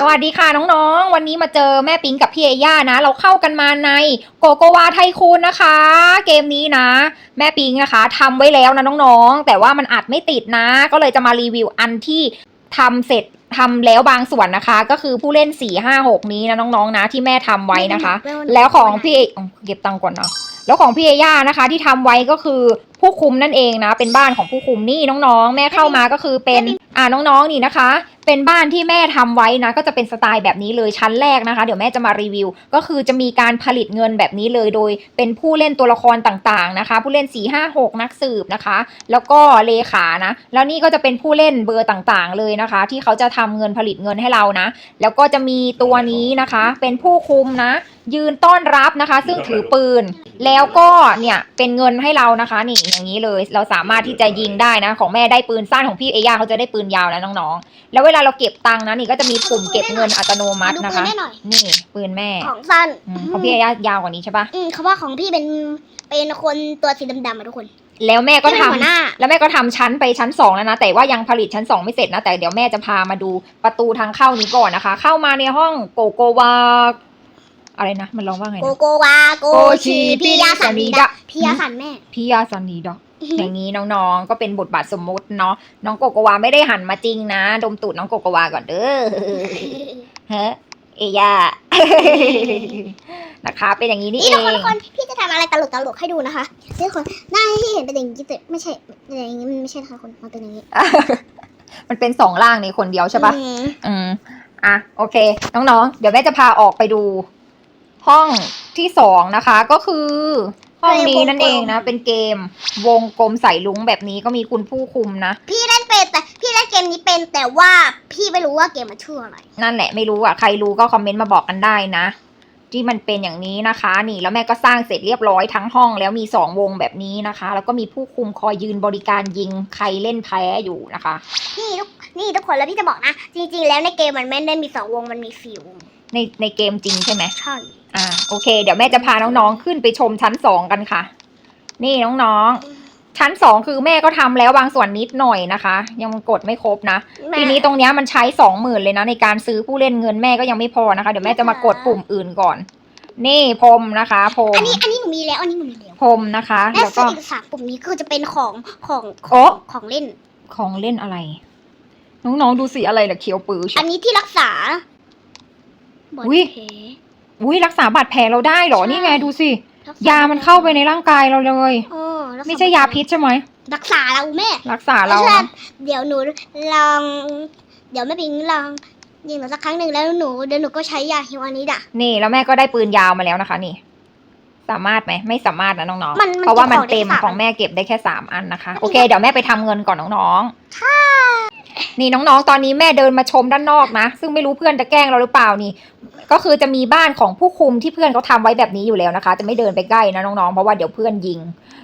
สวัสดีค่ะน้องๆ วันนี้มาเจอแม่ปิงกับพี่เอย่านะ เราเข้ากันมาในโกโกวาไทคูนนะคะ เกมนี้นะ แม่ปิงนะคะทำไว้แล้วนะน้องๆ แต่ว่ามันอัดไม่ติดนะ ก็เลยจะมารีวิวอันที่ทำเสร็จทำแล้วบางส่วนนะคะ ก็คือผู้เล่น4 5 6 นี้นะน้องๆนะที่แม่ทำไว้นะคะ แล้วของพี่เออ๋อเก็บตังค์ก่อนเนาะ แล้วของพี่เอย่านะคะ ที่ทำไว้ก็คือผู้คุมนั่นเองนะ เป็นบ้านของผู้คุมนี่น้องๆ แม่เข้ามาก็คือเป็นอ่าน้องๆนี่นะคะ เป็นบ้านที่แม่ทำไว้นะ ก็จะเป็นสไตล์แบบนี้เลยชั้นแรกนะคะ เดี๋ยวแม่จะมารีวิว ก็คือจะมีการผลิตเงินแบบนี้เลยโดย เป็นผู้เล่นตัวละครต่างๆนะคะ ผู้เล่น 4 5 6 นักสืบนะคะ แล้วก็เลขานะ แล้วนี่ก็จะเป็นผู้เล่นเบอร์ต่างๆ เลยนะคะ ที่เขาจะทำเงินผลิตเงินให้เรานะ แล้วก็จะมีตัวนี้นะคะ เป็นผู้คุมนะ ยืนต้อนรับนะคะ ซึ่งถือปืน แล้วก็เนี่ยเป็นเงินให้เรานะคะ นี่อย่างนี้เลย เราสามารถที่จะยิงได้นะ ของแม่ได้ปืนสั้นของพี่เอย่าเขาจะได้ปืนยาวนะน้องๆ แล้วเวลาเราเก็บตังค์นะนี่ก็จะมีปุ่มเก็บเงินอัตโนมัติดูนะปืนคะได้หน่อยนี่ปืนแม่ของสั้นอืมของพี่เอย่ายาวกว่านี้ใช่ปะอืมเขาว่าของพี่เป็นเป็นคนตัวสีดำๆอะทุกคนแล้วแม่ก็ที่เป็นทำหัวหน้าแล้วแม่ก็ทำชั้นไปชั้นสองแล้วนะ แต่ว่ายังผลิตชั้นสองไม่เสร็จนะ แต่เดี๋ยวแม่จะพามาดูประตูทางเข้านี้ก่อนนะคะ เข้ามาในห้องโกโกวา อะไรนะ มันร้องว่าไงโกนะโกวาโกโกชิชีพี่ยาสันดีพี่ยาดะพี่ยาสันแม่ พี่ยาซันนีดอก อย่างนี้น้องๆ ก็เป็นบทบาทสมมุติเนาะ น้องโกโกวาไม่ได้หันมาจริงนะ ดมตูดน้องโกโกวาก่อนเด้อ เฮ้เอย่านะคะ เป็นอย่างนี้นี่นี่เอทุกคนง ทุกคนพี่จะทำอะไรตลกตลกๆให้ดูนะคะนี่ทุกคนหน้าที่เห็นเป็นอย่างนี้แต่ไม่ใช่เป็นอย่างนี้มันไม่ใช่นะคะคนมันเป็นอย่างนี้มันเป็นสองล่างในคนเดียวใช่ปะอืม อืม อะ โอเค น้องๆ เดี๋ยวแม่จะพาออกไปดู ห้องที่สองนะคะก็คือห้องนี้นั่นเองนะ เป็นเกมวงกลมใส่ลุงแบบนี้ก็มีคุณผู้คุมนะ พี่เล่นเป็นแต่พี่เล่นเกมนี้เป็นแต่ว่าพี่ไม่รู้ว่าเกมมันชื่ออะไร นั่นแหละไม่รู้อะใครรู้ก็คอมเมนต์มาบอกกันได้นะ ที่มันเป็นอย่างนี้นะคะ นี่แล้วแม่ก็สร้างเสร็จเรียบร้อยทั้งห้องแล้วมีสองวงแบบนี้นะคะ แล้วก็มีผู้คุมคอยยืนบริการยิงใครเล่นแพ้อยู่นะคะนี่ทุกนี่ทุกคนแล้วพี่จะบอกนะ จริง ๆ แล้วในเกมมันไม่ได้มีสองวงมันมีสี่วงในในเกมจริงใช่ไหมใช่ อ่าโอเค เดี๋ยวแม่จะพาน้องๆขึ้นไปชมชั้นสองกันค่ะ นี่น้องๆ ชั้นสองคือแม่ก็ทำแล้วบางส่วนนิดหน่อยนะคะ ยังกดไม่ครบนะแม่ทีนี้ตรงเนี้ยมันใช้สองหมื่นเลยนะในการซื้อผู้เล่นเงินแม่ก็ยังไม่พอนะคะ เดี๋ยวแม่จะมากดปุ่มอื่นก่อน นี่พรมนะคะพรมอันนี้อันนี้หนูมีแล้วอันนี้หนูมีแล้วพรมนะคะแม่แล้วซื้ก็ออีกสามปุ่มนี้คือจะเป็นของของขโอ๊องของเล่น ของเล่นอะไร น้องๆดูสิอะไรล่ะเขียวปื้ออันนี้ที่รักษาบาดอุ๊ยแผล อุ้ยรักษาบาดแผลเราได้เหรอ ใช่ นี่ไงดูสิ รักษยามันเข้าไปในร่างกายเราเลย เออรักษไม่ใช่ยาพิษใช่ไหม รักษาเราแม่รักษาเราไม่ใช่นะเดี๋ยวหนูลอง เดี๋ยวแม่ปิงลองยิงหนูสักครั้งหนึ่งแล้วหนูเดี๋ยวหนูก็ใช้ยาฮิวอันนี้ด่ะ นี่แล้วแม่ก็ได้ปืนยาวมาแล้วนะคะ นี่ สามารถไหมไม่สามารถนะน้องมันๆ มันเพราะว่ามันเก็บของได้เต็มสามของแม่เก็บได้แค่สามอันนะคะมันโอเค เดี๋ยวแม่ไปทำเงินก่อนน้องๆ นี่น้องๆ ตอนนี้แม่เดินมาชมด้านนอกนะ ซึ่งไม่รู้เพื่อนจะแกล้งเราหรือเปล่านี่ ก็คือจะมีบ้านของผู้คุมที่เพื่อนเขาทำไว้แบบนี้อยู่แล้วนะคะ จะไม่เดินไปใกล้นะน้องๆ เพราะว่าเดี๋ยวเพื่อนยิง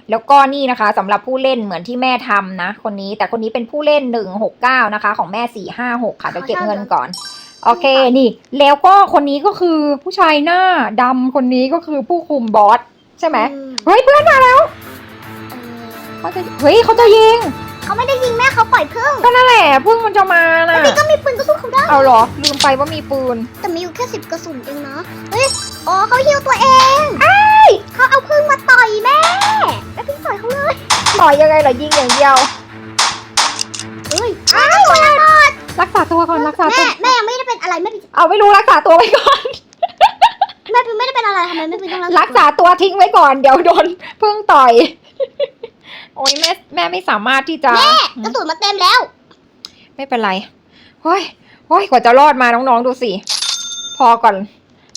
แล้วก็นี่นะคะสำหรับผู้เล่นเหมือนที่แม่ทำนะ คนนี้แต่คนนี้เป็นผู้เล่นหนึ่งหกเก้านะคะ ของแม่สี่ห้าหกค่ะเดี๋ยวเก็บเงินก่อนโอเคนี่ แล้วก็คนนี้ก็คือผู้ชายหน้าดำคนนี้ก็คือผู้คุมบอสใช่ไหมอืมเฮ้ยเพื่อนมาแล้วเออเขาจะเฮ้ยเขาจะยิง เขาไม่ได้ยิงแม่เขาปล่อยพึ่งก็นั่นแหละพึ่งมันจะมานะพี่ก็มีปืนก็สู้เขาได้ เอาเหรอ ลืมไปว่ามีปืน แต่มีอยู่แค่สิบกระสุนเองนะเฮ้ยอ๋อเขาฮิวตัวเองเขาเอาพึ่งมาต่อยแม่แล้วพึ่งต่อยเขาเลย ต่อยยังไงเหรอยิงอย่างเดียวเฮ้ยอ้าวตัวละรักษาตัวก่อนรักษาตัแม่วแม่ยังไม่ได้เป็นอะไรแม่เป็นเอาไม่รู้รักษาตัวไว้ก่อนแม่เป็นไม่ได้เป็นอะไรทำไมแม่เป็นต้องรักษาตัวทิ้งไว้ก่อนเดี๋ยวโดนพึ่งต่อย โอ้ยแม่แม่ไม่สามารถที่จะกระสุนมาเต็มแล้ว ไม่เป็นไรเฮ้ยเฮ้ยกว่าจะรอดมาน้องๆดูสิ พอก่อน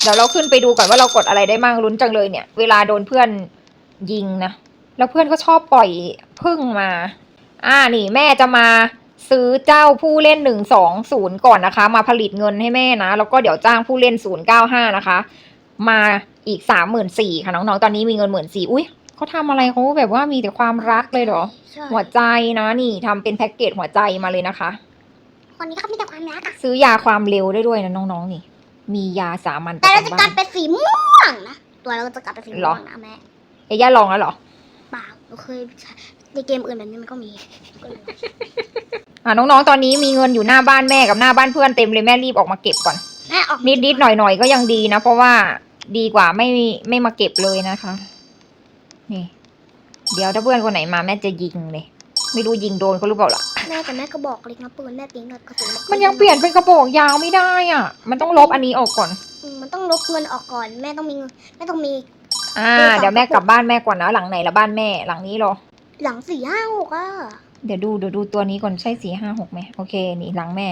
เดี๋ยวเราขึ้นไปดูก่อนว่าเรากดอะไรได้มั่งลุ้นจังเลยเนี่ย เวลาโดนเพื่อนยิงนะ แล้วเพื่อนก็ชอบปล่อยพึ่งมา อ่านี่แม่จะมาซื้อเจ้าผู้เล่นหนึ่งสองศูนย์ก่อนนะคะ มาผลิตเงินให้แม่นะ แล้วก็เดี๋ยวจ้างผู้เล่นศูนย์เก้าห้านะคะ มาอีกสามหมื่นสี่ค่ะน้องๆ ตอนนี้มีเงินหมื่นสี่อุ้ย เขาทำอะไรเขาแบบว่ามีแต่ความรักเลยเหรอ ใช่หัวใจนะนี่ทำเป็นแพ็กเกจหัวใจมาเลยนะคะ คนนี้เขามีแต่ความรักอะซื้อยาความเร็วได้ด้วยนะน้องๆนี่ มียาสามัญปแต่ระเราจะจำกลาบ้ายนเป็นสีม่วงนะ ตัวเราจะกลายเป็นสีหรม่อ วงนะแม่เอย่าลองแล้วเหรอเปล่าเราเคยในเกมอื่นแบบนี้มันก็มีก็เลยอะน้องๆตอนนี้มีเงินอยู่หน้าบ้านแม่กับหน้าบ้านเพื่อนเต็มเลยแม่รีบออกมาเก็บก่อน แม่ออกนิดนิดๆหน่อยหน่อยๆก็ยังดีนะ เพราะว่าดีกว่าไม่ไม่มาเก็บเลยนะคะ นี่ เดี๋ยวถ้าเพื่อนคนไหนมาแม่จะยิงเลย ไม่รู้ยิงโดนเขาหรือเปล่าล่ะ แม่แต่แม่ก็บอกเล็กนะปืนแม่ปิ๊งกับกระสุนมันยังเปลี่ยนเป็นกระบอกยาวไม่ได้อะ มันต้องลบอันนี้ออกก่อน อืมมันต้องลบเงินออกก่อน แม่ต้องมีเงินแม่ต้องมี อ่าดูก่อนเดี๋ยวแม่กลับบ้านแม่ก่อนนะหลังไหนละบ้านแม่หลังนี้เหรอ หลังสี่ห้าหกอะเดี๋ยวดูเดี๋ยวดูตัวนี้ก่อนใช่สี่ห้าหกไหมโอเค นี่หลังแม่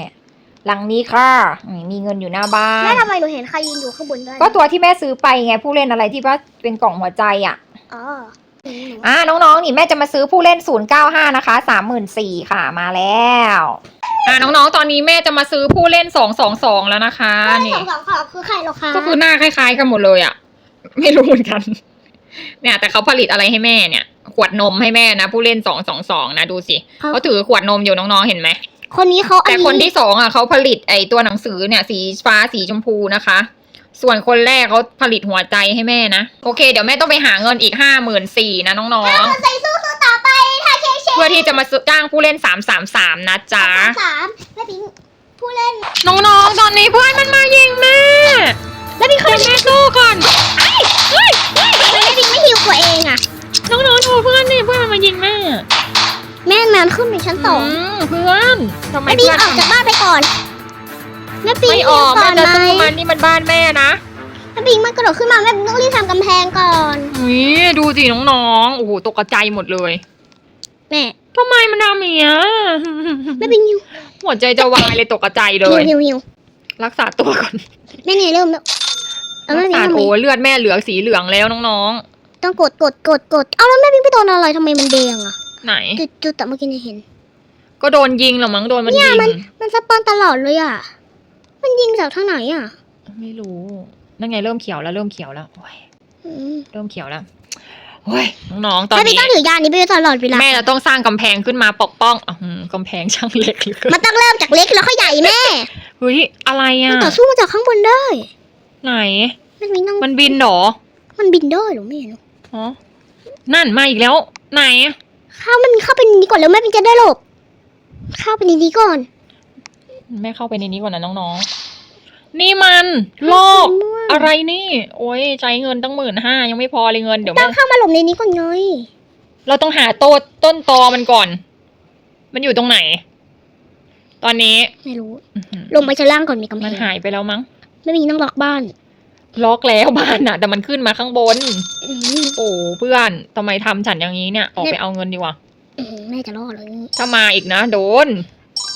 หลังนี้ค่ะนี่มีเงินอยู่หน้าบ้านแม่ทำไมหนูเห็นใครยืนอยู่ข้างบนด้วยก็ตัวที่แม่ซื้อไปไงผู้เล่นอะไรที่ว่าเป็นกล่องหัวใจอะ อ๋อหนูหนูอ่าน้องๆ นี่แม่จะมาซื้อผู้เล่น 095 นะคะ 34,000ค่ะมาแล้ว อ่าน้องๆ ตอนนี้แม่จะมาซื้อผู้เล่น 222 แล้วนะคะสนี่องสองสองคือใครเหรอคะก็คือหน้าคล้ายๆกันหมดเลยอะ ไม่รู้เหมือนกัน เนี่ย แต่เขาผลิตอะไรให้แม่เนี่ย ขวดนมให้แม่นะ ผู้เล่น 222 นะ ดูสิเขาถือขวดนมอยู่น้องๆ เห็นไหม คนนี้เขาอัแต่คนที่สองอะเขาผลิตไอตัวหนังสือเนี่ย สีฟ้าสีชมพูนะคะ ส่วนคนแรกเขาผลิตหัวใจให้แม่นะ โอเค เดี๋ยวแม่ต้องไปหาเงินอีกห้าหมื่นสี่นะน้องใส่สู้สู้ต่อไปค่ะเคเชๆเพื่อที่จะมาจ้างผู้เล่นสามสามสามนะจ๊ะ สามแม่ปิ๊งผู้เล่นน้องๆ ตอนนี้เพื่อนมันมายิงแม่ แล้วพี่คนแม่สู้ก่อนแม่ปิ๊งไม่หิวตัวเองอะ น้องๆดูเพื่อนนี่เพื่อนมันมายิงแม่แม่แมนขึ้นไปชั้นสองมเพื่อนทำไมแม่ปิ๊งเพื่อนออกจากบ้านไปก่อน แม่ปิ๊งไม่ออกก่แม่อนจะไหมสู้มันนี่มันบ้านแม่นะแม่ปิ๊งมันกระโดดขึ้นมาแม่ปิ๊งต้องรีบทำกำแพงก่อนนี่ดูสิน้องๆโอ้โหตกใจหมดเลยแม่ทำไมมันทำอย่างเงี้ยแม่ปิ๊งหิวหัวใจจะวายเลยตกใจเลหิวยหิวหิวรักษาตัวก่อนแม่เนี่ยเริ่มแล้วเอารัแม่กปิ๊ษางทำไมโอ้เลือดแม่เหลืองสีเหลืองแล้วน้องต้องกดกดกดกดเอาแล้วแม่ปิ๊งไปโดนอะไรทำไมมันแดงอะๆไหน จุดจุดแต่เมื่อกี้เนี่ยเห็น ก็โดนยิงเหรอมั้งโดนมันยิงมันสปอนตลอดเลยอะ มันยิงจากทางไหนอะไม่รู้ นั่นไงเริ่มเขียวแล้วเริ่มเขียวแล้วโอ้ยอืมเริ่มเขียวแล้วโอ้ยน้องๆตอนแม่ปิ๊งนี้ต้องถือยานี้ไปตลอดเวลา แม่จะต้องสร้างกำแพงขึ้นมาปกป้องอื้อหือกำแพงช่างเล็กเหลือเกินมันต้องเริ่มจากเล็กแล้วค่อยใหญ่แม่เฮ้ยอะไรมันอะต่อสู้มาจากข้างบนได้ไหนแม่ปิ๊งต้องมันบินเหรอมันบินได้เหรอไม่เห็นอ๋อนั่นมาอีกแล้ว ไหนเข้าแม่ปิ๊งเข้าไปในนี้ก่อนแล้วแม่ปิ๊งจะได้หลบเข้าไปในนี้ก่อน แม่เข้าไปในนี้ก่อนนะน้องๆ นี่มันโลกม่วงอะไรนี่ โอ้ยใช้เงินตั้งหมื่นห้ายังไม่พอเลยเงินเดี๋ยวต้แม่องเข้ามาหลบในนี้ก่อนไงเราต้องหาโตนต้นตอมันก่อน มันอยู่ตรงไหน ตอนนี้ไม่รู้ อื้อหือลงไปชั้นล่างก่อนมีกำแพมันงหายไปแล้วมั้งแม่ปิ๊งต้องล็อกบ้านล็อกแล้วบ้านน่ะ แต่มันขึ้นมาข้างบน อืมโอ้เพื่อนทำไมทำฉันอย่างนี้เนี่ย ออกไปเอาเงินดีกว่าอืมแม่จะรอดเลยถ้ามาอีกนะ โดน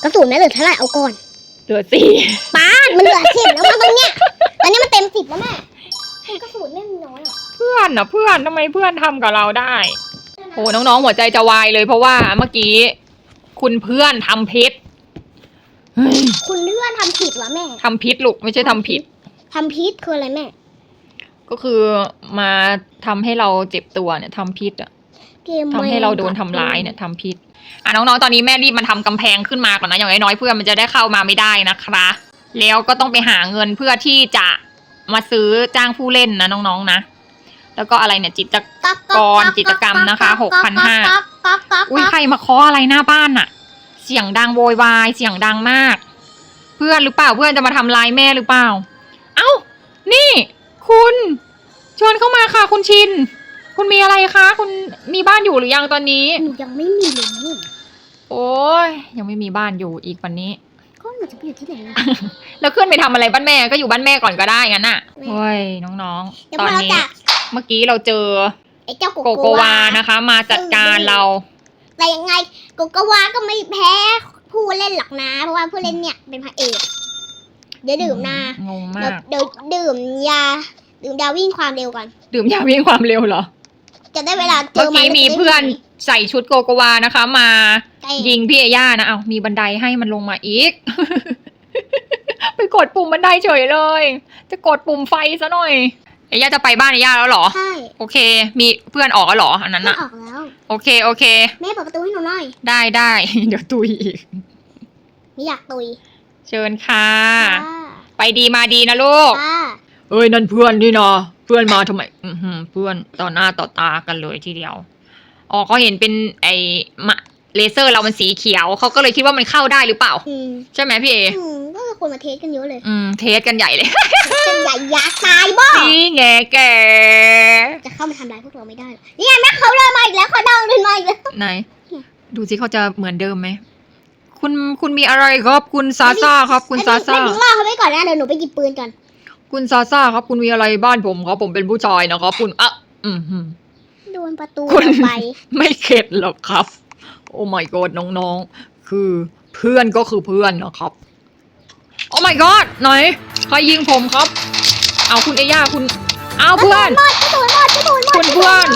กระสุนแม่เหลือเท่าไหร่เอาก่อน เหลือสี่ป้าดมันเหลือสิบแล้วมาตรงเนี้ยตอนนี้มันเต็มสิบแล้วแม่กระสุนแม่มันน้อยอะเพื่อนอะเพื่อนทำไมเพื่อนทำกับเราได้โอ้น้องๆหัวใจจะวายเลยเพราะว่าเมื่อกี้ คุณเพื่อนทำพิษเฮ้ยคุณเพื่อนทำผิดเหรอแม่ทำพิษลูกไม่ใช่ทำผิด ทำพิษคืออะไรแม่ ก็คือมาทำให้เราเจ็บตัวเนี่ยทำพิษอะเกมทำให้เราโดนทำร้ายเนี่ยทำพิษ อะน้องๆ ตอนนี้แม่รีบมันทำกำแพงขึ้นมาก่อนนะ อย่างน้อยๆ เพื่อนมันจะได้เข้ามาไม่ได้นะคะ แล้วก็ต้องไปหาเงินเพื่อที่จะมาซื้อจ้างผู้เล่นนะน้องๆนะ แล้วก็อะไรเนี่ยจิตกรจิตกรรมนะคะ6,500อุ้ยใครมาเคาะอะไรหน้าบ้านน่ะเสียงดังโวยวายเสียงดังมาก เพื่อนหรือเปล่าเพื่อนจะมาทำลายแม่หรือเปล่า เอ้า นี่ คุณ ชวนเข้ามาค่ะคุณชิน คุณมีอะไรคะ คุณมีบ้านอยู่หรือยังตอนนี้ หนูยังไม่มีเลยโอ้ยยังไม่มีบ้านอยู่อีกวันนี้ ก็หนูจะไปอยู่ที่ไหนล่ะ แล้วขึ้นไปทำอะไรบ้านแม่ก็อยู่บ้านแม่ก่อนก็ได้งั้นน่ะแม่โอ้ยน้องเดี๋ยๆวตพออนเรานี้ จะเมื่อกี้เราเจอไอ้เจ้าโกโกโกวานะคะ มาจัดการเรา แต่ยังไงโกโกวาก็ไม่แพ้ผู้เล่นหรอกนะ เพราะว่าผู้เล่นเนี่ยเป็นพระเอกเดี๋ยวดื่มนะงงเดี๋มายกวเดี๋ยวดื่มยา ดื่มยาวิ่งความเร็วก่อน ดื่มยาวิ่งความเร็วเหรอ จะได้เวลาเจเมื่ออมันกี้มีเพื่อนใส่ชุดโกโกวานะคะ มาใกล้ยิงพี่เอย่านะเอามีบันไดให้มันลงมาอีก ไปกดปุ่มบันไดเฉยเลย จะกดปุ่มไฟซะหน่อยเอย่าจะไปบ้านเอย่าแล้วเหรอ ใช่โอเค มีเพื่อนออกแล้วเหรออันนั้นไม่อะออกแล้ว โอเคโอเค แม่เปิดประตูให้หนูหน่อย ได้ได้ เดี๋ยวตุยอีก ไม่อยากตุยเชิญค่ะ ค่ะไปดีมาดีนะลูก ค่ะเอ้ยนั่นเพื่อนนี่นะ เพื่อนมาทำไม อือหือเพื่อนต่อหน้าต่อตากันเลยทีเดียว อ๋อเขาเห็นเป็นไอ้มะเลเซอร์เรามันสีเขียว เขาก็เลยคิดว่ามันเข้าได้หรือเปล่า อืมใช่ไหมพี่เอ อืมก็คือคนมาเทสกันเยอะเลยอืม เทสกันใหญ่เลย เป็นใหญ่ยาตายบ่นี่ไงแก จะเข้ามาทำร้ายพวกเราไม่ได้หรอกนี่ไงแม่เขาเดินมาอีกแล้วเขาเดินขึ้นมาอีกแล้ว ไหน ดูสิเขาจะเหมือนเดิมไหม คุณคุณมีอะไรครับ คุณซาซ่าครับ คุณซาซ่าแม่พิงรอเขาไว้ก่อนนะเดี๋ยวหนูไปหยิบปืนก่อน คุณซาซ่าครับ คุณมีอะไรบ้านผมครับผมเป็นผู้ชายนะครับคุณอะอืมหืมโดนประตูคุณออกไป ไม่เข็ดหรอกครับ โอ้ my god น้องๆ คือเพื่อนก็คือเพื่อนนะครับ โอ้ my god ไหนใครยิงผมครับ เอาคุณเอย่าคุณ เอาเพื่อนหมดกระสุนหมดกระสุนหมดคุณเพื่อน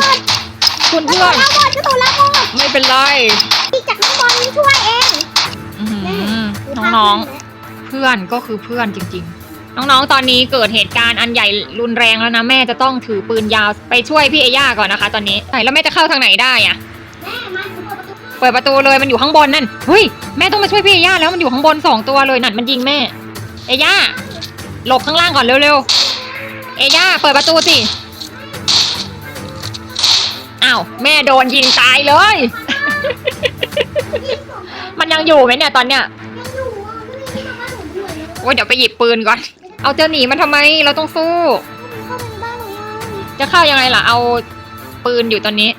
คุณกระสุเพื่อนนแล้วหมดกระสุนแล้วหมดไม่เป็นไรพี่จากข้างบนช่วยเองอื้อหือดูน้องภาพๆเพื่อนก็คือเพื่อนจริงๆ น้องๆ ตอนนี้เกิดเหตุการณ์อันใหญ่รุนแรงแล้วนะแม่จะต้องถือปืนยาวไปช่วยพี่เอย่าก่อนนะคะ ตอนนี้ไหนแล้วแม่จะเข้าทางไหนได้อะแม่มาเปิดประตูเปิดประตูเลยมันอยู่ข้างบนนั่นเฮ้ยแม่ต้องมาช่วยพี่เอย่าแล้วมันอยู่ข้างบนสองตัวเลยนั่นมันยิงแม่ เอย่าหลบข้างล่างก่อนเร็วๆ เอย่าเปิดประตูสิอ้าวแม่โดนยิงตายเลย มันยังอยู่ไหมเนี่ยตอนเนี้ยยังอยู่อะไม่ได้เข้ามาบ้านหนูด้วยนะโอ้ยเดี๋ยวไปหยิบปืนก่อน เอาเจะหนีมันทำไม เราต้องสู้ เข้าไปในบ้านหนูยังจะเข้ายังไงล่ะ เอาปืนอยู่ตอนนี้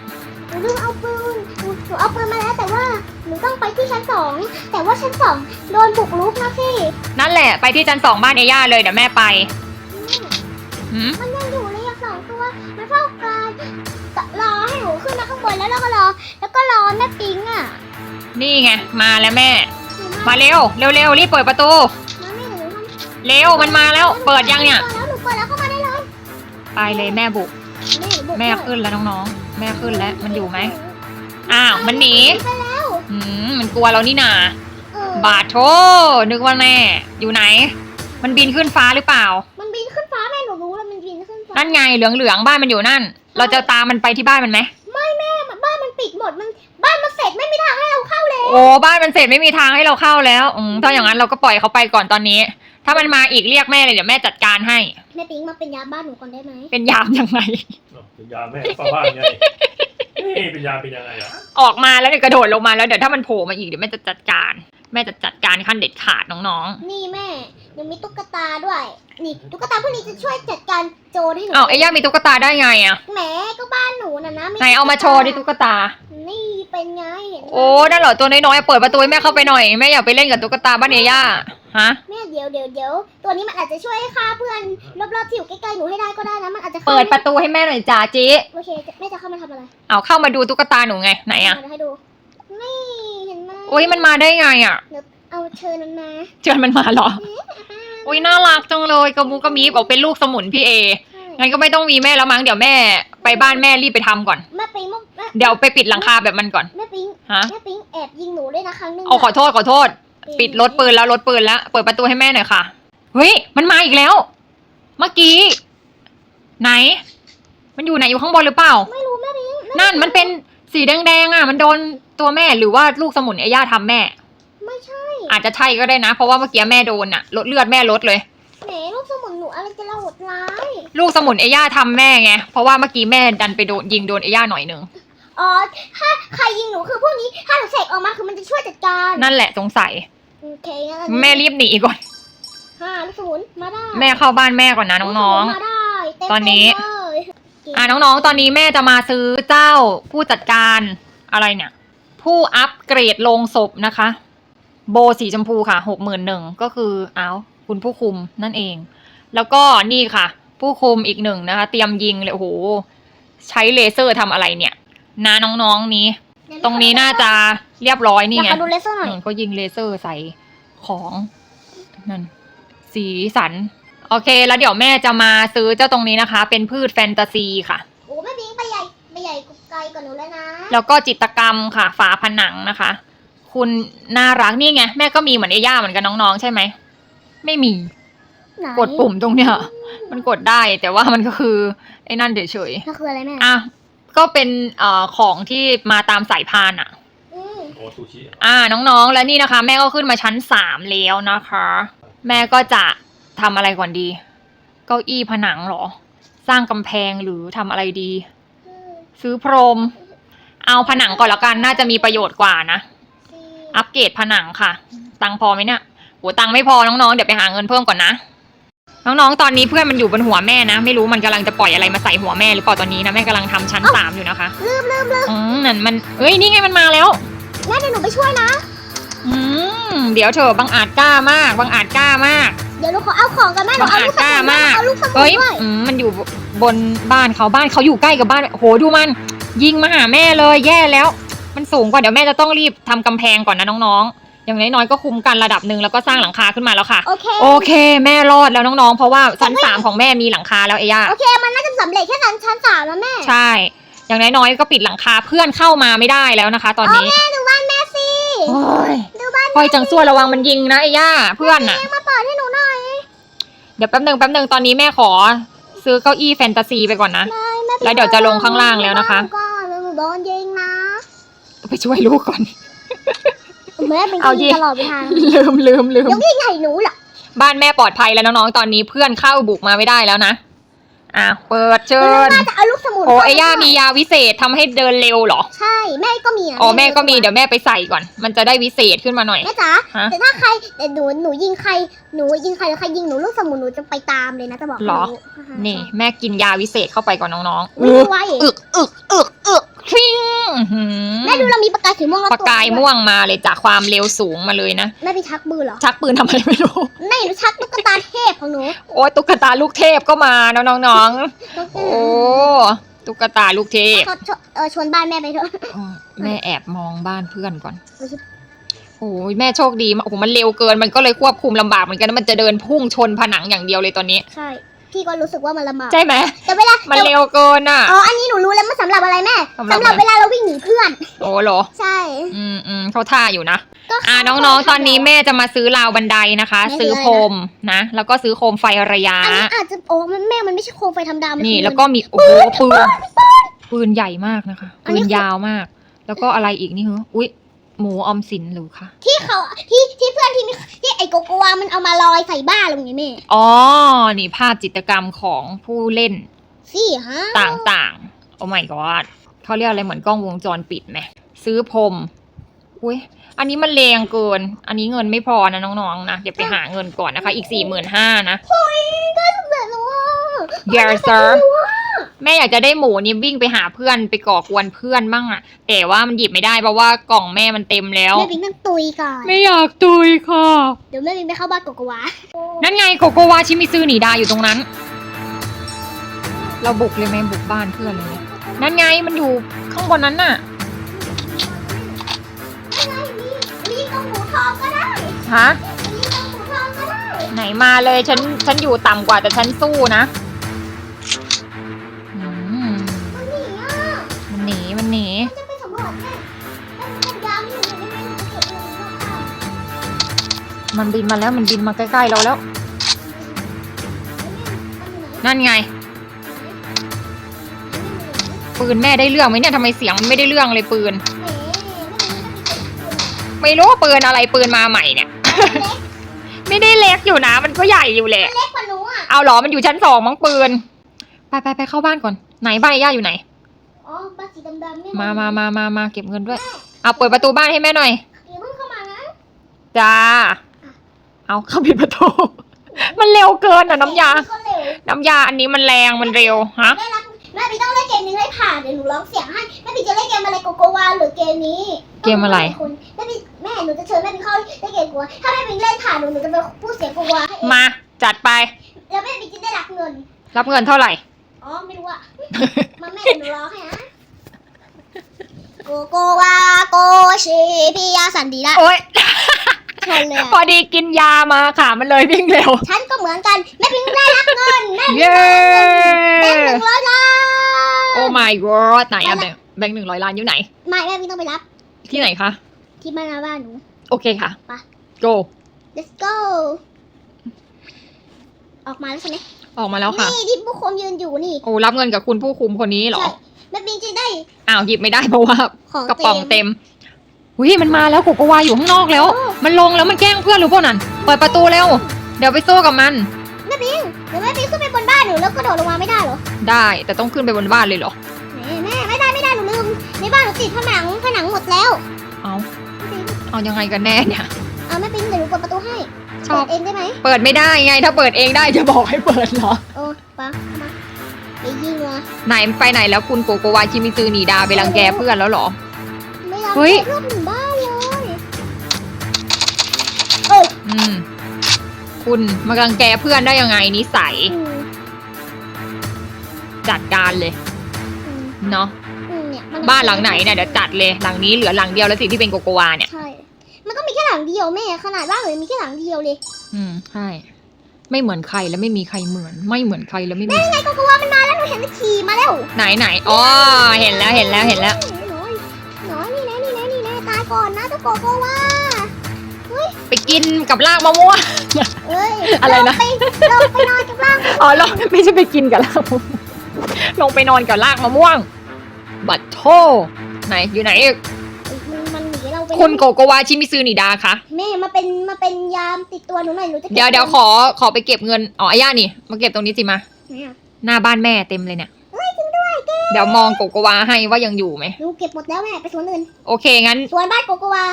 หนูลืมเอาปืนหนูหนูเอาปืนมาแล้วแต่ว่าหนูต้องไปที่ชั้นสองแต่ว่าชั้นสองโดนบุกรุกนะพี่นั่นแหละ ไปที่ชั้นสองบ้านเอย่าเลยเดี๋ยวแม่ไปอืมหืมมันยังอยู่เลยอย่างสองตัวมันเฝ้าการรอให้หนูขึ้นมาข้างบนแล้วเราก็รอ แล้วก็รอแม่ปิงอะนี่ไง มาแล้วแม่ หนูมาเร็ว เร็วเร็วรีบเปิดประตูมาไม่หนูทำ เร็วมันมาแล้ว เปิดยังเนี่ยเปิดแล้วหนูเปิดแล้วเข้ามาได้เลยไปเลยแม่บุกแม่หนูบุกแม่ด้วยขึ้นแล้วน้องๆ แม่ขึ้นแล้วมันอยู่ไหม อ้าวมันหนีไปแล้วอืมมันกลัวเรานี่นาเออบาดโถนึกว่าแน่อยู่ไหน มันบินขึ้นฟ้าหรือเปล่า มันบินขึ้นฟ้าแม่หนูรู้แล้วมันบินขึ้นฟ้านั่นไงเหลืองๆบ้านมันอยู่นั่น เราจะตามมันไปที่บ้านมันไหม ไม่แม่บ้านมันปิดหมดมันบ้านมันเสร็จไม่มีทางให้เราเข้าเลยโอ้บ้านมันเสร็จไม่มีทางให้เราเข้าแล้วอืมถ้าอย่างนั้นเราก็ปล่อยเขาไปก่อนตอนนี้ ถ้ามันมาอีกเรียกแม่เลยเดี๋ยวแม่จัดการให้ แม่ปิงมาเป็นยามบ้านหนูก่อนได้ไหมเป็นยามยังไง เป็นยาแม่ฟ้าบ้านไงนี่เป็นยาเป็นยังไงอะออกมาแล้วเดี๋ยวกระโดดลงมาแล้วเดี๋ยวถ้ามันโผล่มาอีกเดี๋ยวแม่จะจัดการ แม่จะจัดการขั้นเด็ดขาดน้องนี่แม่ยังมีตุ๊กตาด้วย นี่ตุ๊กตาพวกนี้จะช่วยจัดการโจรให้หนูๆเอาไอ้ย่ามีตุ๊กตาได้ไงอะแหมก็บ้านหนูน่ะนะไหนเอามาโชว์ดิตุ๊กตา นี่เป็นไงเห็นไหมโอ้นั่นเหรอตัวน้อยๆเปิดประตูให้แม่เข้าไปหน่อยแม่อยากไปเล่นกับตุ๊กตาบ้านเอย่าฮะ แม่เดี๋ยวเดี๋ยวเดี๋ยวตัวนี้มันอาจจะช่วยฆ่าเพื่อนรอบๆที่อยู่ใกล้ๆหนูให้ได้ก็ได้นะมันอาจจะข้าเปิดประตูให้แม่หน่อยจ้าจีโอเคแม่จะเข้ามาทำอะไรเอาเข้ามาดูตุ๊กตาหนูไงไหนอะเดี๋ยวให้ดูนี่เห็นไหมโอ้ยมันมาได้ไงอะเอาเชิญมันมาเชิญมันมาเหรออุ้ยน่ารักจังเลยกระมูกระมีบออกเป็นลูกสมุนพี่เอใช่งั้นก็ไม่ต้องมีแม่แล้วมั้งเดี๋ยวแม่ ไปบ้านแม่รีบไปทำก่อน แม่ปิงแม่แม่เดี๋ยวไปปิดหลังคาแบบมันก่อนแม่ปิงฮะแม่ปิงแอบยิงหนูด้วยนะครั้งหนึงเอาขอโทษขอโทษ ปิดรถปืนแล้วรถปืนแล้ว เปิดประตูให้แม่หน่อยค่ะ เฮ้ย มันมาอีกแล้ว เมื่อกี้ ไหน มันอยู่ไหนอยู่ข้างบนหรือเปล่า ไม่รู้แม่ปิงแนั่นมันเป็นสีแดงๆอะ มันโดนตัวแม่หรือว่าลูกสมุนไอ้ย่าทำแม่ ไม่ใช่ อาจจะใช่ก็ได้นะ เพราะว่าเมื่อกี้แม่โดนอะลดเลือดแม่ลดเลยแหมลูกสมุนหนูอะไรจะเล่าโหดร้าย ลูกสมุนไอ้ย่าทำแม่ไง เพราะว่าเมื่อกี้แม่ดันไปโดนยิงโดนไอ้ย่าหน่อยหนึงอ๋อ ถ้าใครยิงหนูคือพวกนี้ ถ้าหนูเสกออกมาคือมันจะช่วยจัดการ นั่นแหละสงสัย โอเคงั้นแม่รีบหนีก่อน ห้าลูกสมุนมาได้แม่เข้าบ้านแม่ก่อนนะน้องลูกสมุมาได้เต็มๆตอนนี้ เลยๆอะน้องๆ ตอนนี้แม่จะมาซื้อเจ้าผู้จัดการอะไรเนี่ย ผู้อัปเกรดลงศพนะคะ โบสีชมพูค่ะหกหมื่นหนึ่งก็คือเอาคุณผู้คุมนั่นเอง แล้วก็นี่ค่ะ ผู้คุมอีกหนึ่งนะคะ เตรียมยิงเลยโอ้โหใช้เลเซอร์ทำอะไรเนี่ยนะน้องๆนี้ ตรงนี้น่าจะ เรียบร้อยนี่อยากไงขอดูเลเซอร์หน่อย อืมเขายิงเลเซอร์ใส่ของนั่นสีสัน โอเค แล้วเดี๋ยวแม่จะมาซื้อเจ้าตรงนี้นะคะ เป็นพืชแฟนตาซีค่ะ โอ้แม่บิงไปใหญ่ไปใหญ่ไกลกว่าหนูแล้วนะแล้วก็จิตรกรรมค่ะ ฝาผนังนะคะ คุณน่ารักนี่ไง แม่ก็มีเหมือนไอ้ย่าเหมือนกันน้องๆ ใช่ไหม ไม่มี ไหนกดปุ่มตรงเนี้ย มันกดได้แต่ว่ามันก็คือ ไอ้นั่นเฉยนั่นคืออะไรแม่ ๆอะก็เป็นเอ่อของที่มาตามสายพานอะอืม โอซูชิอะอ่าน้องๆ แล้วนี่นะคะ แม่ก็ขึ้นมาชั้นสามแล้วนะคะ แม่ก็จะทำอะไรก่อนดี เก้าอี้ผนังเหรอ สร้างกำแพงหรือทำอะไรดีอืมซื้อพรม เอาผนังก่อนละกันน่าจะมีประโยชน์กว่านะ อัปเกรดผนังค่ะ ตังค์พอไหมเนี่ยโหตังค์ไม่พอน้องๆ เดี๋ยวไปหาเงินเพิ่มก่อนนะ น้องๆ ตอนนี้เพื่อนมันอยู่บนหัวแม่นะ ไม่รู้มันกำลังจะปล่อยอะไรมาใส่หัวแม่หรือเปล่าตอนนี้นะแม่กำลังทำชั้นสามอยู่นะคะ ลืมลืมลืมอืมนั่นมันเอ้ยนี่ไงมันมาแล้ว แม่เดี๋ยวหนูไปช่วยนะ อืมเดี๋ยวเถอะบังอาจกล้ามาก บังอาจกล้ามาก เดี๋ยวหนูขอเอาของกันแม่หนูเอาลูกสมุนมากเอาลูกสมุนเฮ้ยด้วยอืมมันอยู่บนบ้านเขาบ้านเขาอยู่ใกล้กับบ้านโหดูมัน ยิงมาหาแม่เลยแย่แล้ว มันสูงกว่าเดี๋ยวแม่จะต้องรีบทำกำแพงก่อนนะน้องๆ อย่างน้อยๆก็คุมกันระดับหนึ่งแล้วก็สร้างหลังคาขึ้นมาแล้วค่ะ โอเค โอเค แม่รอดแล้วน้องๆ เพราะว่าชั้นสามของแม่มีหลังคาแล้วเอย่า โอเค มันน่าจะสำเร็จแค่ชั้นชั้นสามแล้วแม่ใช่ อย่างน้อยๆ ก็ปิดหลังคาเพื่อนเข้ามาไม่ได้แล้วนะคะ ตอนนี้แม่ดูบ้านแม่สิ โอ้ยดูบ้านคอยจังซั่วระวังมันยิงนะไอ้ย่าเพื่อนน่ะแม่มาเปิดให้หนูหน่อยเดี๋ยวแป๊บหนึ่งแป๊บหนึ่งตอนนี้แม่ขอ ซื้อเก้าอี้แฟนตาซีไปก่อนนะ ไม่แม่แล้วเดี๋ยวจะลงข้างล่างแล้วนะคะก่อนแล้วหนูโดนยิงนะไปช่วยลูกก่อน แม่เป็นเอายิยิง งตลอดเวลาลืมลืมลืมยังยิงไห่หนูเหรอบ้านแม่ปลอดภัยแล้วน้องๆตอนนี้เพื่อนเข้าบุกมาไม่ได้แล้วนะอะเปิดเชิญแม่จะเอาลูกส มุนโอ้ไอ้ย่ามียาวิเศษทำให้เดินเร็วเหรอ ใช่แม่ก็มีนะอ๋อแม่ก็มีเดี๋ยวแม่ไปใส่ก่อน มันจะได้วิเศษขึ้นมาหน่อย แม่จ๋าฮะแต่ถ้าใครแต่หนูหนูยิงใครหนูยิงใครแล้วใครยิงหนูลูกสมุนหนูจะไปตามเลยนะจะบอกหรอให้นี่ แม่กินยาวิเศษเข้าไปก่อนน้องๆไม่รู้ไว้อึกอึกอึกอึกฟิงอื้อหือแม่ดูเรามีประกายสีม่วงรอบประตัวกายม่วงมาเลยจากความเร็วสูงมาเลยนะ แม่ไปชักมือเหรอชักปืนทำอะไรไม่รู้ แม่หนูชักตุ๊กตาเทพของหนูโอ้ยตุ๊กตาลูกเทพก็มานะน้องๆ โอ้ตุ๊กตาลูกเทพชวนชวนเออชวนบ้านแม่ไปเถอะ อ๋อแม่แอบมองบ้านเพื่อนก่อนไม่ใช่โอ้ยแม่โชคดีมากโอ้โหมันเร็วเกินมันก็เลยควบคุมลำบากเหมือนกันนะมันจะเดินพุ่งชนผนังอย่างเดียวเลยตอนนี้ ใช่ พี่ก็รู้สึกว่ามันลำบากใช่ไหมแต่เวลามันเร็วเกินอะอ๋ออันนี้หนูรู้แล้วมันสำหรับอะไรแม่สำหรับสำหรับอะไรเวลาเราวิ่งหนีเพื่อน โอ้เหรอใช่ อืมอืมเขาท่าอยู่นะก็อ่าน้องๆ ตอนนี้แม่จะมาซื้อราวบันไดนะคะแม่ซื้ซื้อออะไรนะโคมนะ แล้วก็ซื้อโคมไฟระยะอันนี้อาจจะโอ้มันแม่มันไม่ใช่โคมไฟธรรมดามันนี่คือแล้วก็มีโอ้โหปืนปืนใหญ่มากนะคะอันปืนี้นคือยาวมาก แล้วก็อะไรอีกนี่เหรออุ้ย หมูออมสินหรือคะที่เขาที่ที่เพื่อนที่มีที่ไอ้โกโกวามันเอามาลอยใส่บ้านลงนี้แม่อ๋อ นี่ภาพจิตรกรรมของผู้เล่นสิฮะต่างๆ โอ้ my god เขาเรียกอะไรเหมือนกล้องวงจรปิดไหมซื้อพรมอุ้ยอันนี้มันแรงเกิน อันนี้เงินไม่พอนะน้องๆนะเดี๋ยวไปหาเงินก่อนนะคะ อีกสี่หมื่นห้านะแบบนู้น yes sir แม่อยากจะได้หมูนี่วิ่งไปหาเพื่อนไปก่อกวนเพื่อนบ้างอะแต่ว่ามันหยิบไม่ได้เพราะว่ากล่องแม่มันเต็มแล้ว แม่บิงต้องตุยก่อน ไม่อยากตุยค่ะ เดี๋ยวแม่บิงไปเข้าบ้านโกโกวานั่นไงโกโกวาชิมิซึหนีดาอยู่ตรงนั้น เราบุกเลยไหมบุกบ้านเพื่อนเลยไหมนั่นไงมันอยู่ข้างบนนั้นน่ะมีกองหมูทองก็ได้ฮะมีกองหมูทองก็ได้ไหนมาเลยฉันฉันอยู่ต่ำกว่าแต่ฉันสู้นะ หนีอะมันหนีมันหนีมันจะไปสำรวจแม่แม่เป็นยามอยู่ในแม่หนูเก็บเงินนอกบ้านมันบินมาแล้วมันบินมาใกล้ๆเราแล้ว นั่นไง ปืนแม่ได้เรื่องไหมเนี่ยทำไมเสียงมันไม่ได้เรื่องเลยปืนไม่รู้ว่าปืนอะไรปืนมาใหม่เนี่ย ไม่ได้เล็กอยู่นะ มันก็ใหญ่อยู่แหละเล็กกว่าหนูอะเอาเหรอมันอยู่ชั้นสองมั้งปืน ไปไปไปเข้าบ้านก่อน ไหนบ้านไอ้ย่าอยู่ไหน อ๋อบ้านสีดำๆนี่มามามามามาเก็บเงินด้วย เอาเปิดประตูบ้านให้แม่หน่อย อย่าเพิ่งเข้ามานะจ้า เอาเข้าปิดประตู มันเร็วเกินอะน้ำยาก็เร็วน้ำยาอันนี้มันแรงมันเร็วฮะ แม่รับแม่พี่ต้องเล่นเกมนี้ให้ผ่านเดี๋ยวหนูร้องเสียงให้แม่พี่จะเล่นเกมอะไรโกโกวาหรือเกมนี้เกมอะไรคุณแม่พี่แม่หนูจะเชิญแม่พี่เข้าเล่นเกมกัวถ้าแม่พี่เล่นผ่านหนูหนูจะเป็นผู้เสียงโกโกวาให้เองมาจัดไป แล้วแม่พี่จะได้รับเงิน รับเงินเท่าไหร่ อ๋อไม่รู้อะมาแม่เดี๋ยวหนูร้องให้นะ โกโกวาโกชิพี่ยาสันดีละโอ๊ย ชนเลยพอะอดีกินยามาค่ะ มันเลยวิ่งเร็ว ฉันก็เหมือนกันแม่พี่ได้รับเงินแม่พี่เย้ ได้รับเงินแบงค์หนึ่งร้อยล้าน โอ้ my god ไหนอะแบงค์แบงค์หนึ่งร้อยล้านอยู่ไหน ไม่แม่พี่ต้องไปรับที่ไหนคะ ที่บ้านหน้าบ้านหนู โอเคค่ะ ไป go let's go ออกมาแล้วใช่ไหมออกมาแล้วค่ะ นี่ที่ผู้คุมยืนอยู่นี่ โอ้ รับเงินกับคุณผู้คุมคนนี้เหรอ ใช่ แม่ปิงจะได้อ้าวหยิบไม่ได้เพราะว่าของกระป๋องเต็มหุยมันมาแล้วโกโกวาอยู่ข้างนอกแล้ว มันลงแล้วมันแกล้งเพื่อนหรือเปล่านั่นเปิดประตูเร็ว เดี๋ยวไปสู้กับมันแม่ปิงเดี๋ยวแม่ปิงขึ้นไปบนบ้านหนูแล้วกระโดดลงมาไม่ได้เหรอ ได้แต่ต้องขึ้นไปบนบ้านเลยเหรอแม่แม่ไม่ได้ไม่ได้หนูลืมในบ้านหนูติดผนังผนังหมดแล้ว เอาแม่ปิ๊งเอายังไงกันแน่เนี่ยเอาแม่ปิ๊งเดี๋ยวหนูเปิดประตูให้ชอบเปิดเองได้ไหมเปิดไม่ได้ไงถ้าเปิดเองได้จะบอกให้เปิดเหรอโอ้ปะมา ไปยิงวะไหนไปไหนแล้วคุณโกโกวาชิมิซือหนีดาไปรังแกเพื่อนแล้วเหรอ ไม่ยอมเฮ้ย เพื่อนหนึ่งบ้านเลยเอ้ยอืม คุณมารังแกเพื่อนได้ยังไงนิสัยอืมจัดการเลยอืมเนาะอืมเนี่ยมับ้านหลังไหนเนี่ยเดี๋ยวจัดเลยหลังนี้เหลือหลังเดียวแล้วสิที่เป็นโกโกวาเนี่ย ใช่ มันก็มีแค่หลังเดียวแม่ขนาดบ้านหนูยังมีแค่หลังเดียวเลย อืมใช่ ไม่เหมือนใครและไม่มีใครเหมือน ไม่เหมือนใครและไม่มีไงก็กลัวมันมาแล้วหนูเห็นมันขี่มาแล้วไหนไหนอ๋อเห็นแล้วเห็นแล้วเห็นแล้ว น้อยน้อยนี่แน่นี่แน่นี่แน่ตายก่อนนะเจ้าโกโก้ว่าไปกินกับลากมะม่วง เอ้ยอะไรนะเราไปเราไปนอนกับร่างอ๋อลงไม่ใช่ไปกินกับลากมะม่วงลงไปนอนกับลากมะม่วง บัตโทไหนอยู่ไหนอีกมัน มันหนีเราไปคุณโกโกวาชิมิซืนิดาคะแม่มาเป็นมาเป็นยามติดตัวหนูหน่อยหนูจะก็บเดี๋ยวเดี๋ยวขอขอไปเก็บเงินอ๋อไอ้ย่านี่มาเก็บตรงนี้สิมา ไหนอะหน้าบ้านแม่เต็มเลยเนี่ยเดี๋ยวมองโกโกวาให้ว่ายังอยู่ไหมหนูเก็บหมดแล้วแม่ไปสวนอื่นโอเคงั้นสวนบ้านโกโกวา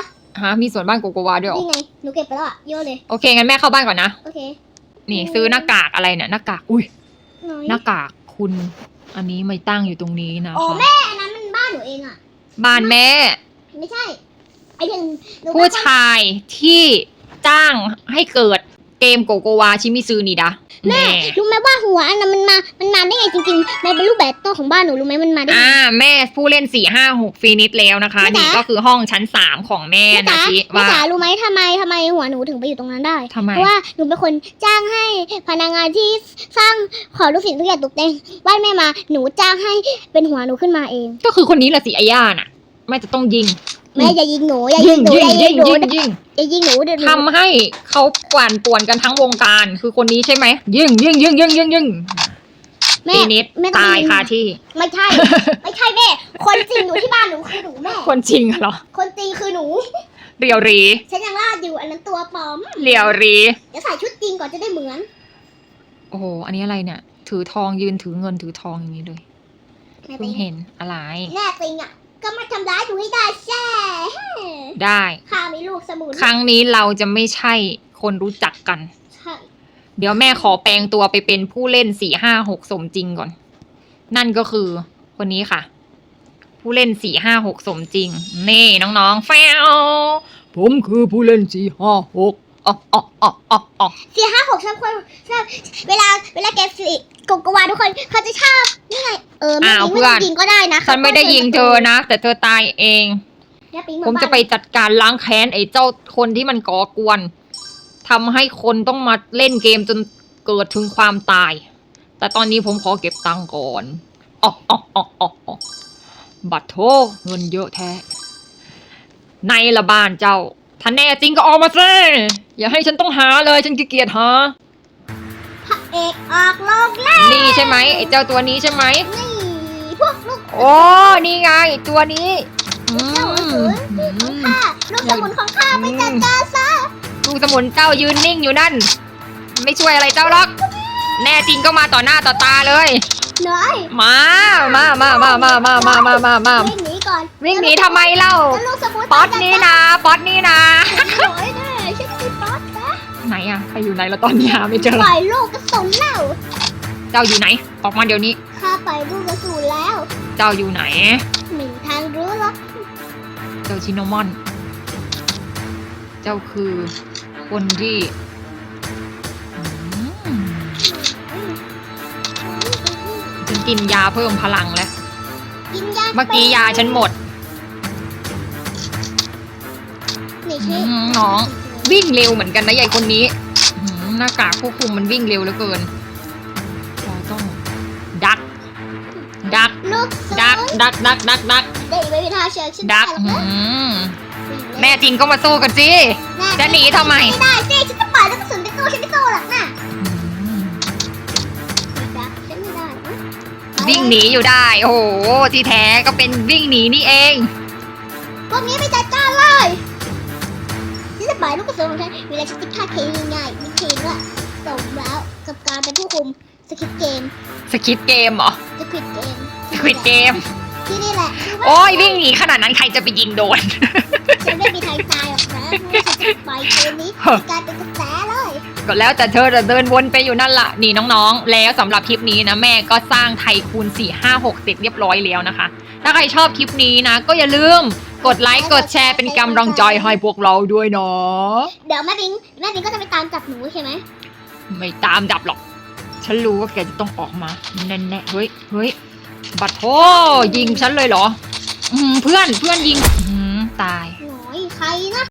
ฮะมีส่วนบ้านโกโกวาด้วยเหรอนี่ไงหนูเก็บไปแล้วอะเยอะเลยโอเคงั้นแม่เข้าบ้านก่อนนะโอเคนี่ซื้อหน้ากากอะไรเนี่ยหน้ากากอุ้ยน้อยหน้ากากคุณอันนี้ไม่ตั้งอยู่ตรงนี้นะโอ้คะแม่อันนั้นมันบ้านหนูเองอะบ้านแม่ไม่ใช่ ไอ้ยังหนูผู้ชายที่จ้างให้เกิดเกมโกโกวาชิมิซูนิดะแม่รู้ไหมว่าหัวอันนั้นมันมา มันมาได้ไงจริงๆมันเป็นรูปแบบตัวของบ้านหนูรู้ไหมมันมาได้ไง อ่าแม่ผู้เล่นสี่ห้าหกฟีนิตแล้วนะคะ แม่จ๋านี่ก็คือห้องชั้นสามของแม่แม่นะจ๋าชิแม่ว่า จ๋ารู้ไหมทำไมทำไมหัวหนูถึงไปอยู่ตรงนั้นได้ ทำไม เพราะว่าหนูเป็นคนจ้างให้พนักงานที่สร้างขอรูปสิ่งทุกอย่างตกแต่งบ้านแม่มาหนูจ้างให้เป็นหัวหนูขึ้นมาเอง ก็คือคนนี้แหละสิไอย่าน่ะแม่จะต้องยิง แม่อย่ายิงหนูอย่ายิยิงงหนูยิองย่ายิยิงงหนูยิงยิงอย่ายิงหนูเดี๋ยวหนูทำให้เขากวนป่วนกันทั้งวงการ คือคนนี้ใช่ไหมยิงยิงยิงยิงยิงยิงแม่ฟีนิตแม่ต้องตายงคาที่ ไม่ใช่ ไม่ใช่แม่ คนจริงอยู่ที่บ้านหนูคือหนูแม่ คนจริงเหรอ คนจริงคือหนู เรียวรี ฉันยังลาดอยู่อันนั้นตัวปลอมเรียวรีเดี๋ยวใส่ชุดจริงก่อนจะได้เหมือน โอ้โห อันนี้อะไรเนี่ย ถือทองยืนถือเงินถือทองอย่างนี้เลยแม่เพิ่ติงงเห็นอะไร แน่จริงอะ ก็มาทำร้ายหนูให้ได้แช่ได้ ข้ามีลูกสมุนครั้งนี้เราจะไม่ใช่คนรู้จักกัน ใช่เดี๋ยวแม่ขอแปลงตัวไปเป็นผู้เล่นสี่ห้าหกสมจริงก่อน นั่นก็คือคนนี้ค่ะ ผู้เล่นสี่ห้าหกสมจริง นี่น้องๆแฟวผมคือผู้เล่นสี่ห้าหก อ๋ออ๋ออ๋ออ๋ออ๋อสี่ห้าหกชอบคนชอบเวลาเวลาแกสิกกวาทุกคนเขาจะชอบนี่ไงเออแม่อ้าวปิงเพื่ไม่อนต้องยิงก็ได้นะฉันไม่ได้ยิงเธอนะ แต่เธอตายเองแม่ปิงผมจะไปจัดการล้างแค้นไอ้เจ้าคนที่มันก่อกวนทำให้คนต้องมาเล่นเกมจนเกิดถึงความตาย แต่ตอนนี้ผมขอเก็บตังค์ก่อนอ๋ออ๋ออ๋ออ๋ออ๋อบัตรโทเงินเยอะแท้ ในละบ้านเจ้าถ้าแน่จริงก็ออกมาซิ อย่าให้ฉันต้องหาเลยฉันขี้เกียจหาพระเอกออกโลกแล้วนี่ใช่ไหมไอ้เจ้าตัวนี้ใช่ไหมนี่พวกลูกโอ้นี่ไงตัวนี้อืเจ้าอมสูรของข้าลูกสมุนของข้าไปจัดการซะลูกสมุนเจ้ายืนนิ่งอยู่นั่น ไม่ช่วยอะไรเจ้าหรอก แน่จริงก็มาต่อหน้าต่อตาเลยเหนื่อยมา มามามามามามามามามาวิ่งหนีก่อนวิ่งหนีทำไมเล่า แล้วลูกสมุนป๊อตนี่นะ ป๊อตนี่นะ หน่อยแน่ฉั อะไปอยู่ไหนแล้วตอนนี้หาไม่เจอปล่อยลูกกระสุนแล้ว เจ้าอยู่ไหน ออกมาเดี๋ยวนี้ ข้าปล่อยลูกกระสุนแล้วเจ้าอยู่ไหน หนึ่งทางรู้หรอกเจ้าชิโนมอน เจ้าคือคนที่อืมฉันกินยาเพิ่มพลังแล้ว กินยาเมื่อกี้ยาฉันหมดนี่ใช่อืมน้อง วิ่งเร็วเหมือนกันนะยายคนนี้อื้อหือหน้ากากควบคุมมันวิ่งเร็วเหลือเกินเราต้องดัก ดัก ลูกสดักมุนดัก ดัก ดัก ดัก เด็กไม่มีทางเชิญฉันดักได้หรอกอื้นะอหือแน่จริงก็มาสู้กันสิแจะหนีทำไม ไม่ได้สิฉันจะปล่อยลูกกระสุนไปสู้ฉันไม่สู้หรอกนะอื้อดักฉันไม่ได้นะวิ่งหนีอยู่ได้ โอ้โห ที่แท้ก็เป็นวิ่งหนีนี่เอง พวกนี้ไปจัดกา รเลยฉันจะปล่อยลูกกระสุนของฉันเวลาฉันจะฆ่าเคง่ายๆไม่เคว่าสมแล้วกับการเป็นผู้คุมสกิปเกมสคิปเกมเหรอสควิดเกมสควิดเกม ที่นี่แหละคือว่าโอ้ยวิ่งหนีขนาดนั้นใครจะไปยิงโดน ฉันไม่มีทางตายหรอกนะเพราะว่าฉันจะปล่อยเกมนี้กลายเป็นกระแสเลย ก็แล้วแต่เธอจะเดินวนไปอยู่นั่นละนี่น้องๆ แล้วสำหรับคลิปนี้นะแม่ก็สร้างไทยคูณ4 5 6เสร็จเรียบร้อยแล้วนะคะ ถ้าใครชอบคลิปนี้นะ ก็อย่าลืมกดไลค์กดแชร์เป็นกำลังใจให้พวกเราด้วยเนาะเดี๋ยวแม่บิงแม่บิงก็จะไปตามจับหนูใช่ไหมไม่ตามดับหรอก ฉันรู้ว่าแกจะต้องออกมาแน่ๆเฮ้ยเฮ้ยบัดโทยิงฉันเลยเหรออืมเพื่อนเพื่อนยิงอืมตายโอ้ยใครนะ